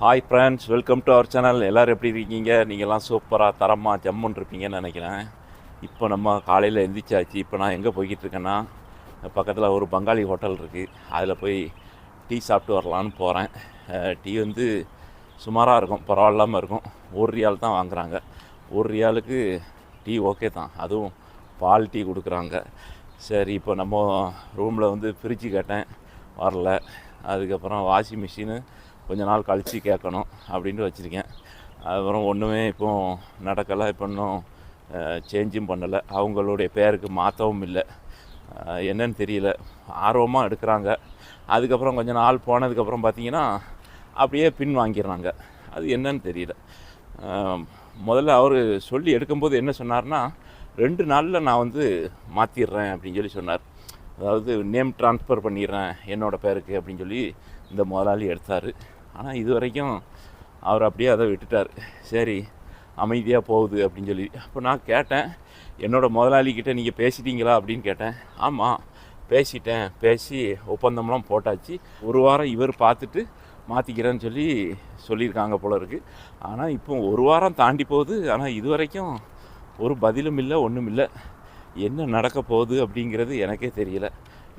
Hi friends welcome to our channel எல்லோரும் எப்படி இருக்கீங்க? நீங்கள்லாம் சூப்பராக தரமாக ஜம்முன்னு இருப்பீங்கன்னு நினைக்கிறேன். இப்போ நம்ம காலையில் எந்திரிச்சாச்சு. இப்போ நான் எங்கே போய்கிட்டு இருக்கேன்னா பக்கத்தில் ஒரு பங்காளி ஹோட்டல் இருக்குது அதில் போய் டீ சாப்பிட்டு வரலான்னு போகிறேன் டீ வந்து சுமாராக இருக்கும். பரவாயில்லாமல் இருக்கும். ஒரு ரியால் தான் வாங்குறாங்க. ஒரு ரியாலுக்கு டீ ஓகே தான். அதுவும் பால் டீ கொடுக்குறாங்க. சரி இப்போ நம்ம ரூமில் வந்து ஃப்ரிட்ஜு கேட்டேன். வரல. அதுக்கப்புறம் வாஷிங் மிஷினு கொஞ்ச நாள் கழித்து கேட்கணும் அப்படின்ட்டு வச்சுருக்கேன். அதுக்கப்புறம் ஒன்றுமே இப்போ நடக்கலை இப்போ இன்னும் சேஞ்சும் பண்ணலை. அவங்களுடைய பேருக்கு மாற்றவும் இல்லை. என்னன்னு தெரியல. ஆர்வமாக எடுக்கிறாங்க. அதுக்கப்புறம் கொஞ்ச நாள் போனதுக்கப்புறம் பார்த்தீங்கன்னா அப்படியே பின் வாங்கிடுறாங்க. அது என்னன்னு தெரியல. முதல்ல அவர் சொல்லி எடுக்கும்போது என்ன சொன்னார்னா ரெண்டு நாளில் நான் வந்து மாற்றிடுறேன் அப்படின்னு சொல்லி சொன்னார். அதாவது நேம் ட்ரான்ஸ்ஃபர் பண்ணிடுறேன் என்னோடய பேருக்கு அப்படின்னு சொல்லி இந்த முதலாளி எடுத்தார். ஆனால் இது வரைக்கும் அவர் அப்படியே அதை விட்டுட்டார். சரி அமைதியாக போகுது அப்படின்னு சொல்லி. அப்போ நான் கேட்டேன் என்னோடய முதலாளிக்கிட்ட நீங்கள் பேசிட்டீங்களா? அப்படின்னு கேட்டேன். ஆமாம் பேசிட்டேன். பேசி ஒப்பந்தம்லாம் போட்டாச்சு. ஒரு வாரம் இவர் பார்த்துட்டு மாற்றிக்கிறேன்னு சொல்லி சொல்லியிருக்காங்க போல இருக்குது ஆனால் இப்போ ஒரு வாரம் தாண்டி போகுது. ஆனால் இது வரைக்கும் ஒரு பதிலும் இல்லை ஒன்றும் இல்லை. என்ன நடக்க போகுது அப்படிங்கிறது எனக்கே தெரியல.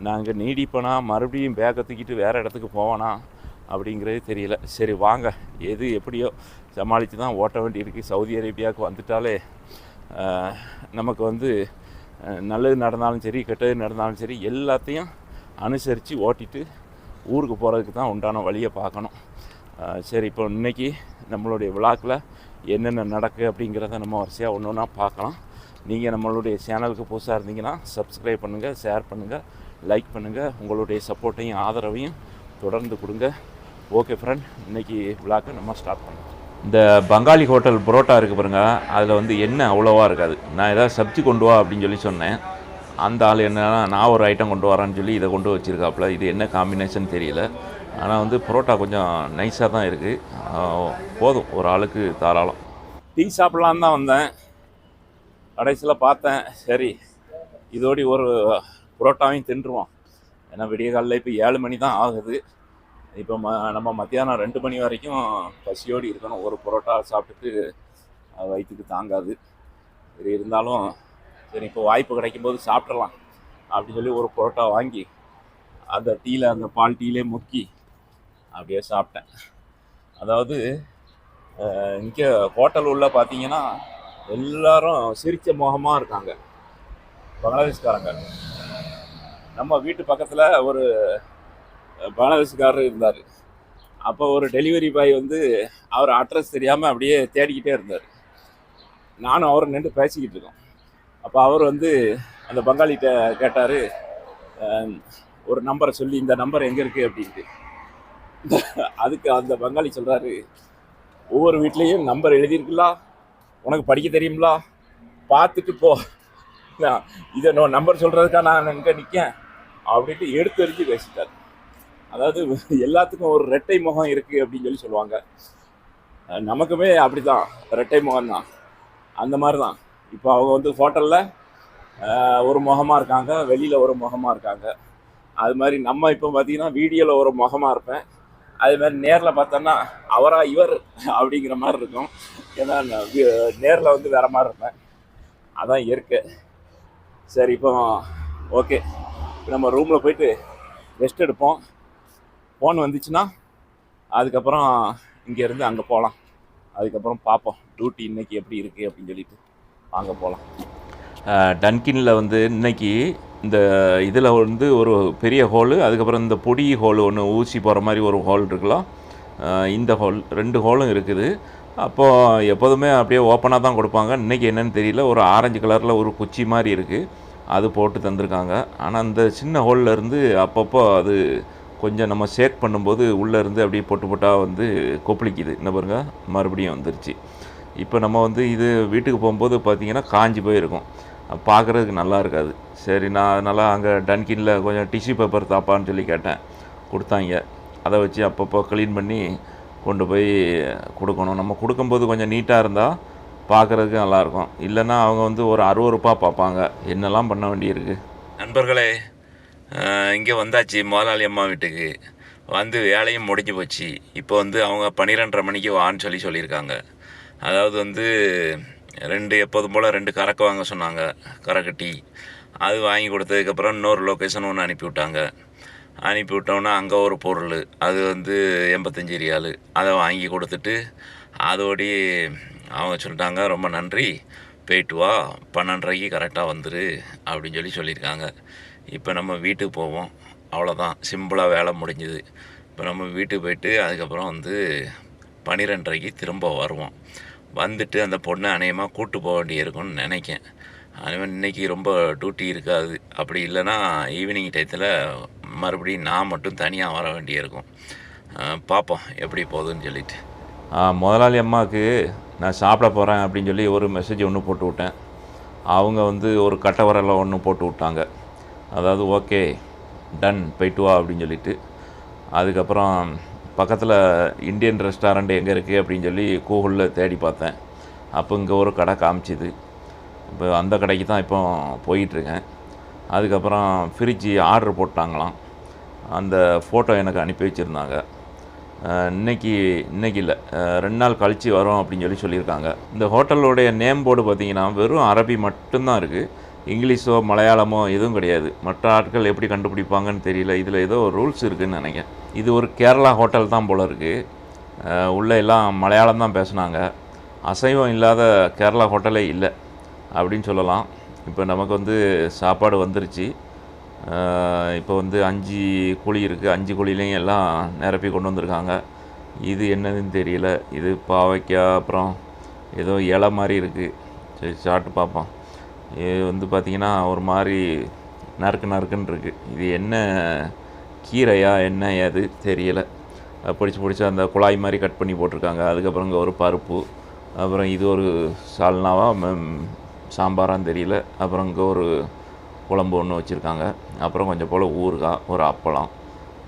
நாங்கள் நீடிப்பனா மறுபடியும் பேக்கை தூக்கிட்டு வேறு இடத்துக்கு போவானா? அப்படிங்கிறது தெரியல. சரி வாங்க. எது எப்படியோ சமாளித்து தான் ஓட்ட வேண்டியிருக்கு சவுதி அரேபியாவுக்கு வந்துட்டாலே நமக்கு வந்து நல்லது நடந்தாலும் சரி கெட்டது நடந்தாலும் சரி எல்லாத்தையும் அனுசரித்து ஓட்டிட்டு ஊருக்கு போகிறதுக்கு தான் உண்டான வழியை பார்க்கணும். சரி இப்போ இன்னைக்கு நம்மளுடைய விழாக்கில் என்னென்ன நடக்கு அப்படிங்கிறத நம்ம வரிசையாக ஒன்று ஒன்றா பார்க்கலாம். நீங்கள் நம்மளுடைய சேனலுக்கு புதுசாக இருந்தீங்கன்னா சப்ஸ்கிரைப் பண்ணுங்கள் ஷேர் பண்ணுங்கள் லைக் பண்ணுங்கள் உங்களுடைய சப்போர்ட்டையும் ஆதரவையும் தொடர்ந்து கொடுங்க. ஓகே ஃப்ரெண்ட் இன்னைக்கு விழாக்கு நம்ம ஸ்டார்ட் பண்ணோம் இந்த பங்காளி ஹோட்டல் புரோட்டா இருக்குது பாருங்க. அதில் வந்து எண்ணெய் அவ்வளோவா இருக்காது. நான் ஏதாவது சப்ஜி கொண்டு வா அப்படின்னு சொல்லி சொன்னேன். அந்த ஆள் என்னன்னா நான் ஒரு ஐட்டம் கொண்டு வரேன்னு சொல்லி இதை கொண்டு வச்சுருக்காப்புல. இது என்ன காம்பினேஷன் தெரியல. ஆனால் வந்து புரோட்டா கொஞ்சம் நைஸாக தான் இருக்குது போதும். ஒரு ஆளுக்கு தாராளம். டீ சாப்பிட்லான்னு தான் வந்தேன். கடைசியில் பார்த்தேன். சரி இதோடி ஒரு புரோட்டாவையும் தின்றுவோம். ஏன்னா விடிய காலையில் இப்போ ஏழு மணி தான் ஆகுது. இப்போ ம நம்ம மத்தியானம் ரெண்டு மணி வரைக்கும் பசியோடு இருக்கணும். ஒரு புரோட்டா சாப்பிட்டுட்டு வயிற்றுக்கு தாங்காது. சரி இருந்தாலும் சரி இப்போ வாய்ப்பு கிடைக்கும் போது சாப்பிட்றலாம் அப்படின்னு சொல்லி ஒரு புரோட்டா வாங்கி அந்த டீயில் அந்த பால் டீலே முக்கி அப்படியே சாப்பிட்டேன். அதாவது இங்கே ஹோட்டல் உள்ள பார்த்தீங்கன்னா எல்லாரும் சிரிச்ச முகமாக இருக்காங்க. பங்களாதேஷ்காரங்க. நம்ம வீட்டு பக்கத்தில் ஒரு பங்களாதேஷ்காரர் இருந்தார். அப்போ ஒரு டெலிவரி பாய் வந்து அவர் அட்ரஸ் தெரியாமல் அப்படியே தேடிக்கிட்டே இருந்தார். நானும் அவரை நின்று பேசிக்கிட்டு இருக்கோம். அப்போ அவர் வந்து அந்த பங்காளிகிட்ட கேட்டார் ஒரு நம்பரை சொல்லி இந்த நம்பர் எங்கே இருக்குது அப்படின்ட்டு. அதுக்கு அந்த பங்காளி சொல்கிறாரு ஒவ்வொரு வீட்லேயும் நம்பர் எழுதியிருக்குல்ல? உனக்கு படிக்க தெரியுங்களா பார்த்துட்டு போ. இதை நம்பர் சொல்கிறதுக்கா நான் எங்கே நிற்கேன் அப்படின்ட்டு எடுத்து எறிஞ்சு பேசிட்டார். அதாவது எல்லாத்துக்கும் ஒரு ரெட்டை முகம் இருக்குது அப்படின்னு சொல்லி சொல்லுவாங்க. நமக்குமே அப்படி தான் ரெட்டை முகம் தான் அந்த மாதிரி தான் இப்போ அவங்க வந்து ஹோட்டலில் ஒரு முகமாக இருக்காங்க வெளியில் ஒரு முகமாக இருக்காங்க. அது மாதிரி நம்ம இப்போ பார்த்தீங்கன்னா வீடியோவில் ஒரு முகமாக இருப்பேன். அது மாதிரி நேரில் பார்த்தோன்னா அவரா இவர் அப்படிங்கிற மாதிரி இருக்கும். ஏன்னா நேரில் வந்து வேற மாதிரி இருப்பேன். அதான் இயற்கை. சரி இப்போ ஓகே. இப்போ நம்ம ரூமில் போயிட்டு ரெஸ்ட் எடுப்போம். ஃபோன் வந்துச்சுன்னா அதுக்கப்புறம் இங்கேருந்து அங்கே போகலாம் அதுக்கப்புறம் பார்ப்போம் டியூட்டி இன்னைக்கு எப்படி இருக்குது அப்படின்னு சொல்லிட்டு. வாங்க போகலாம் டன்கினில் வந்து இன்னைக்கு இந்த இதில் வந்து ஒரு பெரிய ஹோலு அதுக்கப்புறம் இந்த பொடி ஹோல் ஒன்று ஊசி போகிற மாதிரி ஒரு ஹோல் இருக்கலாம். இந்த ஹோல் ரெண்டு ஹோலும் இருக்குது. அப்போது எப்போதுமே அப்படியே ஓப்பனாக தான் கொடுப்பாங்க. இன்றைக்கி என்னன்னு தெரியல. ஒரு ஆரஞ்சு கலரில் ஒரு குச்சி மாதிரி இருக்குது அது போட்டு தந்திருக்காங்க. ஆனால் அந்த சின்ன ஹோல்ல இருந்து அப்பப்போ அது கொஞ்சம் நம்ம ஷேக் பண்ணும்போது உள்ளேருந்து அப்படியே பொட்டு பொட்டாக வந்து கொப்பளிக்குது. என்ன பாருங்கள் மறுபடியும் வந்துருச்சு. இப்போ நம்ம வந்து இது வீட்டுக்கு போகும்போது பார்த்திங்கன்னா காஞ்சி போயிருக்கும். பார்க்குறதுக்கு நல்லா இருக்காது. சரி நான் அதனால் அங்கே டன்கினில் கொஞ்சம் டிஷ்யூ பேப்பர் தாப்பான்னு சொல்லி கேட்டேன். கொடுத்தாங்க. அதை வச்சு அப்பப்போ க்ளீன் பண்ணி கொண்டு போய் கொடுக்கணும். நம்ம கொடுக்கும்போது கொஞ்சம் நீட்டாக இருந்தால் பார்க்குறதுக்கு நல்லாயிருக்கும் இல்லைன்னா அவங்க வந்து ஒரு அருவறுப்பாக பார்ப்பாங்க. என்னெல்லாம் பண்ண வேண்டியிருக்கு? நண்பர்களே இங்கே வந்தாச்சு முதலாளி அம்மா வீட்டுக்கு. வந்து வேலையும் முடிஞ்சு போச்சு. இப்போ வந்து அவங்க பன்னிரெண்டரை மணிக்கு வான்னு சொல்லி சொல்லியிருக்காங்க. அதாவது வந்து ரெண்டு எப்போதும் போல் ரெண்டு கறக்கு வாங்க சொன்னாங்க கறக்கட்டி அது வாங்கி கொடுத்ததுக்கப்புறம் இன்னொரு லொக்கேஷன் ஒன்று அனுப்பிவிட்டாங்க அனுப்பி விட்டோன்னா அங்கே ஒரு பொருள் அது வந்து எண்பத்தஞ்சு ரியாலு. அதை வாங்கி கொடுத்துட்டு அதோடி அவங்க சொல்லிட்டாங்க ரொம்ப நன்றி. போயிட்டு வா பன்னெண்டரைக்கு கரெக்டாக வந்துரு அப்படின்னு சொல்லி சொல்லியிருக்காங்க. இப்போ நம்ம வீட்டுக்கு போவோம். அவ்வளோதான் சிம்பிளாக வேலை முடிஞ்சுது. இப்போ நம்ம வீட்டுக்கு போயிட்டு அதுக்கப்புறம் வந்து பன்னிரெண்டரைக்கு திரும்ப வருவோம். வந்துட்டு அந்த பொண்ணை அநேகமாக கூட்டு போக வேண்டியிருக்கும்னு நினைக்கேன். அதுமாதிரி இன்னைக்கு ரொம்ப டியூட்டி இருக்காது. அப்படி இல்லைன்னா ஈவினிங் டயத்தில் மறுபடியும் நான் மட்டும் தனியாக வர வேண்டியிருக்கும். பார்ப்போம் எப்படி போகுதுன்னு சொல்லிட்டு. முதலாளி அம்மாவுக்கு நான் சாப்பிட போகிறேன் அப்படின்னு சொல்லி ஒரு மெசேஜ் ஒன்று போட்டு விட்டேன். அவங்க வந்து ஒரு கட்டவரலை ஒன்று போட்டு விட்டாங்க. அதாவது ஓகே டன் போயிட்டு வா அப்படின்னு சொல்லிட்டு. அதுக்கப்புறம் பக்கத்தில் இந்தியன் ரெஸ்டாரண்ட் எங்கே இருக்குது அப்படின்னு சொல்லி கூகுளில் தேடி பார்த்தேன். அப்போ இங்கே ஒரு கடை காமிச்சிது. இப்போ அந்த கடைக்கு தான் இப்போ போயிட்டுருக்கேன். அதுக்கப்புறம் ஃப்ரிட்ஜு ஆர்டர் போட்டாங்களாம். அந்த ஃபோட்டோ எனக்கு அனுப்பி வச்சுருந்தாங்க. இன்னைக்கு இன்னைக்கு இல்லை. ரெண்டு நாள் கழித்து வரோம் அப்படின்னு சொல்லி சொல்லியிருக்காங்க. இந்த ஹோட்டலோடைய நேம் போர்டு பார்த்தீங்கன்னா வெறும் அரபி மட்டும்தான் இருக்குது இங்கிலீஷோ மலையாளமோ எதுவும் கிடையாது. மற்ற ஆட்கள் எப்படி கண்டுபிடிப்பாங்கன்னு தெரியல. இதில் ஏதோ ரூல்ஸ் இருக்குதுன்னு நினைக்கிறேன். இது ஒரு கேரளா ஹோட்டல் தான் போல் இருக்குது உள்ளே எல்லாம் மலையாளம் தான் பேசுனாங்க. அசைவம் இல்லாத கேரளா ஹோட்டலே இல்லை. அப்படின்னு சொல்லலாம். இப்போ நமக்கு வந்து சாப்பாடு வந்துருச்சு. இப்போ வந்து அஞ்சு குழி இருக்குது அஞ்சு குழிலையும் எல்லாம் நிரப்பி கொண்டு வந்திருக்காங்க. இது என்னதுன்னு தெரியல. இது பாவைக்காய் அப்புறம் ஏதோ இலை மாதிரி இருக்குது சரி சாப்பிட்டு பார்ப்போம். இது வந்து பார்த்திங்கன்னா ஒரு மாதிரி நறுக்கு நறுக்குன்னு இருக்குது இது என்ன கீரையா என்ன ஏது தெரியல. பிடிச்சி பிடிச்சி அந்த குழாய் மாதிரி கட் பண்ணி போட்டிருக்காங்க. அதுக்கப்புறம் இங்கே ஒரு பருப்பு அப்புறம் இது ஒரு சால்னாவா சாம்பாரான்னு தெரியல. அப்புறம் இங்கே ஒரு குழம்பு ஒன்று வச்சுருக்காங்க. அப்புறம் கொஞ்சம் போல் ஊறுகாய் ஒரு அப்பளம்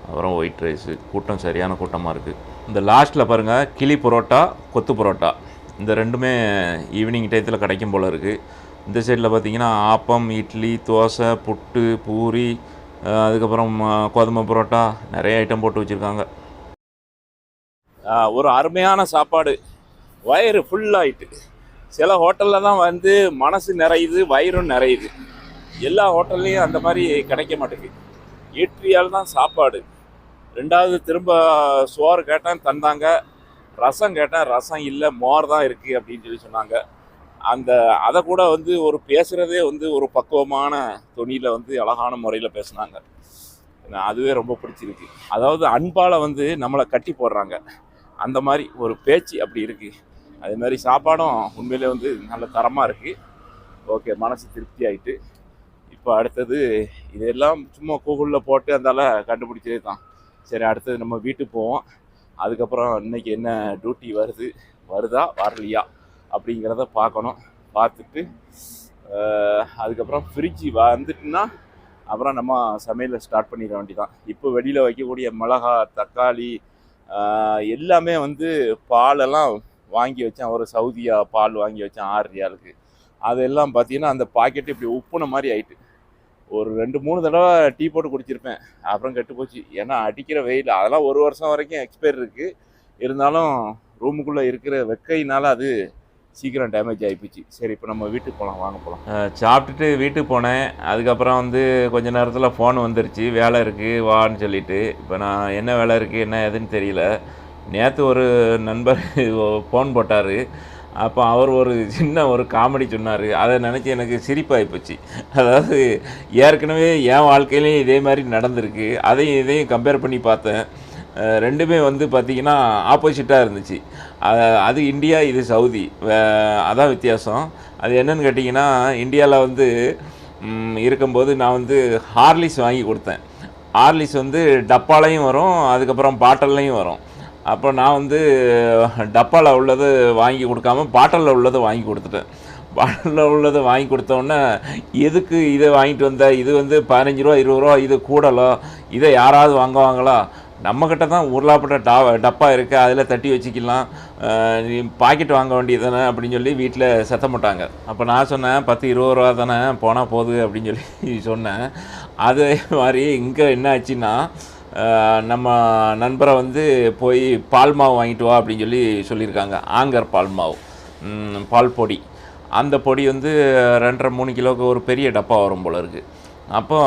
அப்புறம் ஒயிட் ரைஸு கூட்டம் சரியான கூட்டமாக இருக்குது இந்த லாஸ்ட்டில் பாருங்கள் கிளி பரோட்டா கொத்து பரோட்டா. இந்த ரெண்டுமே ஈவினிங் டயத்தில் கிடைக்கும் போல் இருக்குது இந்த சைடில் பார்த்தீங்கன்னா ஆப்பம் இட்லி தோசை புட்டு பூரி அதுக்கப்புறம் கோதுமை பரோட்டா நிறைய ஐட்டம் போட்டு வச்சுருக்காங்க. ஒரு அருமையான சாப்பாடு. வயிறு ஃபுல்லாகிட்டு சில ஹோட்டலில் தான் வந்து மனசு நிறையுது வயிறும் நிறையுது. எல்லா ஹோட்டல்லையும் அந்த மாதிரி கிடைக்க மாட்டேங்குது. ஏற்றியால் தான் சாப்பாடு. ரெண்டாவது திரும்ப சோறு கேட்டேன் தந்தாங்க. ரசம் கேட்டேன் ரசம் இல்லை மோர் தான் இருக்குது அப்படின்னு சொல்லி சொன்னாங்க. அந்த அதை கூட வந்து ஒரு பேசுகிறதே வந்து ஒரு பக்குவமான தொனியில் வந்து அழகான முறையில் பேசுனாங்க. அதுவே ரொம்ப பிடிச்சிருக்கு. அதாவது அன்பால் வந்து நம்மளை கட்டி போடுறாங்க. அந்த மாதிரி ஒரு பேச்சு அப்படி இருக்குது அதே மாதிரி சாப்பாடும் உண்மையிலே வந்து நல்ல தரமாக இருக்குது ஓகே மனசு திருப்தி ஆகிட்டு இப்போ அடுத்தது இதெல்லாம் சும்மா கூகுளில் போட்டு அந்தால கண்டுபிடிச்சதே தான். சரி அடுத்தது நம்ம வீட்டுக்கு போவோம். அதுக்கப்புறம் இன்னைக்கு என்ன டியூட்டி வருது? வருதா? வரலையா? அப்படிங்கிறத பார்க்கணும். பார்த்துட்டு அதுக்கப்புறம் ஃப்ரிட்ஜ் வந்துட்டுன்னா அப்புறம் நம்ம சமையலை ஸ்டார்ட் பண்ணிட வேண்டிதான் இப்போ வெளியில் வைக்கக்கூடிய மிளகா தக்காளி எல்லாமே வந்து பாலெல்லாம் வாங்கி வச்சேன். ஒரு சவுதியா பால் வாங்கி வச்சேன் ஆறு ரியாலுக்கு அதெல்லாம் பார்த்தீங்கன்னா அந்த பாக்கெட்டு இப்படி உப்புன மாதிரி ஆயிட்டு. ஒரு ரெண்டு மூணு தடவை டீ போட்டு குடிச்சிருப்பேன். அப்புறம் கெட்டு போச்சு. ஏன்னா அடிக்கிற வெயில். அதெல்லாம் ஒரு வருஷம் வரைக்கும் எக்ஸ்பயர் இருக்குது இருந்தாலும் ரூமுக்குள்ளே இருக்கிற வெக்கையினால அது சீக்கிரம் டேமேஜ் ஆகிப்போச்சு சரி இப்போ நம்ம வீட்டுக்கு போகலாம் வாங்க போகலாம் சாப்பிட்டுட்டு வீட்டுக்கு போனேன். அதுக்கப்புறம் வந்து கொஞ்ச நேரத்தில் ஃபோன் வந்துருச்சு. வேலை இருக்குது வான்னு சொல்லிட்டு. இப்போ நான் என்ன வேலை இருக்குது என்ன ஏதுன்னு தெரியல. நேற்று ஒரு நண்பர் ஃபோன் போட்டார். அப்போ அவர் ஒரு சின்ன ஒரு காமெடி சொன்னார். அதை நினச்சி எனக்கு சிரிப்பாகி போச்சு. அதாவது ஏற்கனவே என் வாழ்க்கையிலையும் இதே மாதிரி நடந்திருக்கு. அதையும் இதையும் கம்பேர் பண்ணி பார்த்தேன். ரெண்டுமே வந்து பார்த்திங்கன்னா ஆப்போசிட்டாக இருந்துச்சு. அது இந்தியா இது சவுதி. அதான் வித்தியாசம். அது என்னென்னு கேட்டிங்கன்னா இந்தியாவில் வந்து இருக்கும்போது நான் வந்து ஹார்லிஸ் வாங்கி கொடுத்தேன். ஹார்லிஸ் வந்து டப்பாலையும் வரும் அதுக்கப்புறம் பாட்டல்லையும் வரும். அப்போ நான் வந்து டப்பாவில் உள்ளது வாங்கி கொடுக்காம பாட்டிலில் உள்ளது வாங்கி கொடுத்துட்டேன். பாட்டிலில் உள்ளது வாங்கி கொடுத்தோன்னே எதுக்கு இதை வாங்கிட்டு வந்த? இது வந்து பதினஞ்சு ரூபா இருபது ரூபா இது கூடலோ? இதை யாராவது வாங்குவாங்களா? நம்மக்கிட்ட தான் உருளாப்பட்ட டா டப்பா இருக்குது அதில் தட்டி வச்சுக்கலாம். நீ பாக்கெட் வாங்க வேண்டியது தானே அப்படின்னு சொல்லி வீட்டில் சத்தம் போட்டாங்க. அப்போ நான் சொன்னேன் பத்து இருபது ரூபா தானே போனால் போகுது அப்படின்னு சொல்லி சொன்னேன். அதே மாதிரி இங்கே என்ன ஆச்சுன்னா நம்ம நண்பரை வந்து போய் பால் மாவு வாங்கிட்டு வா அப்படின்னு சொல்லி சொல்லியிருக்காங்க. ஆங்கர் பால் மாவு. பால் பொடி. அந்த பொடி வந்து ரெண்டரை மூணு கிலோவுக்கு ஒரு பெரிய டப்பா வரும் போல இருக்குது அப்போ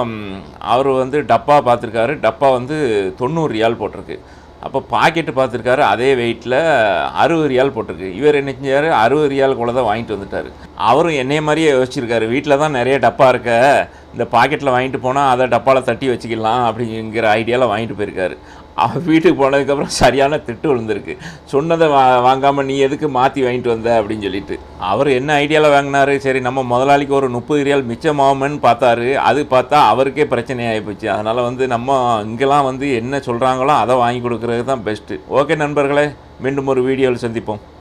அவர் வந்து டப்பா பார்த்துருக்காரு. டப்பா வந்து தொண்ணூறு ரியால் போட்டிருக்கு. அப்போ பாக்கெட்டு பார்த்துருக்காரு. அதே வெயிட்டில் அறுபது ரியால் போட்டிருக்கு. இவர் என்ன செஞ்சார்? அறுபது ரியால் கூட தான் வாங்கிட்டு வந்துட்டார். அவரும் என்னைய மாதிரியே யோசிச்சிருக்காரு. வீட்டில் தான் நிறைய டப்பா இருக்க. இந்த பாக்கெட்டில் வாங்கிட்டு போனால் அதை டப்பாவில் தட்டி வச்சுக்கலாம் அப்படிங்கிற ஐடியாவில் வாங்கிட்டு போயிருக்காரு. அவர் வீட்டுக்கு போனதுக்கப்புறம் சரியான திட்டு விழுந்திருக்கு. சொன்னதை வா வாங்காமல் நீ எதுக்கு மாற்றி வாங்கிட்டு வந்த அப்படின்னு சொல்லிட்டு. அவர் என்ன ஐடியாவில் வாங்கினாரு? சரி நம்ம முதலாளிக்கு ஒரு முப்பது ரியால் மிச்சமாகுமென்னு பார்த்தாரு. அது பார்த்தா அவருக்கே பிரச்சனை ஆகிப்போச்சு அதனால் வந்து நம்ம இங்கெல்லாம் வந்து என்ன சொல்கிறாங்களோ அதை வாங்கி கொடுக்கறது தான் பெஸ்ட்டு ஓகே நண்பர்களே மீண்டும் ஒரு வீடியோவில் சந்திப்போம்.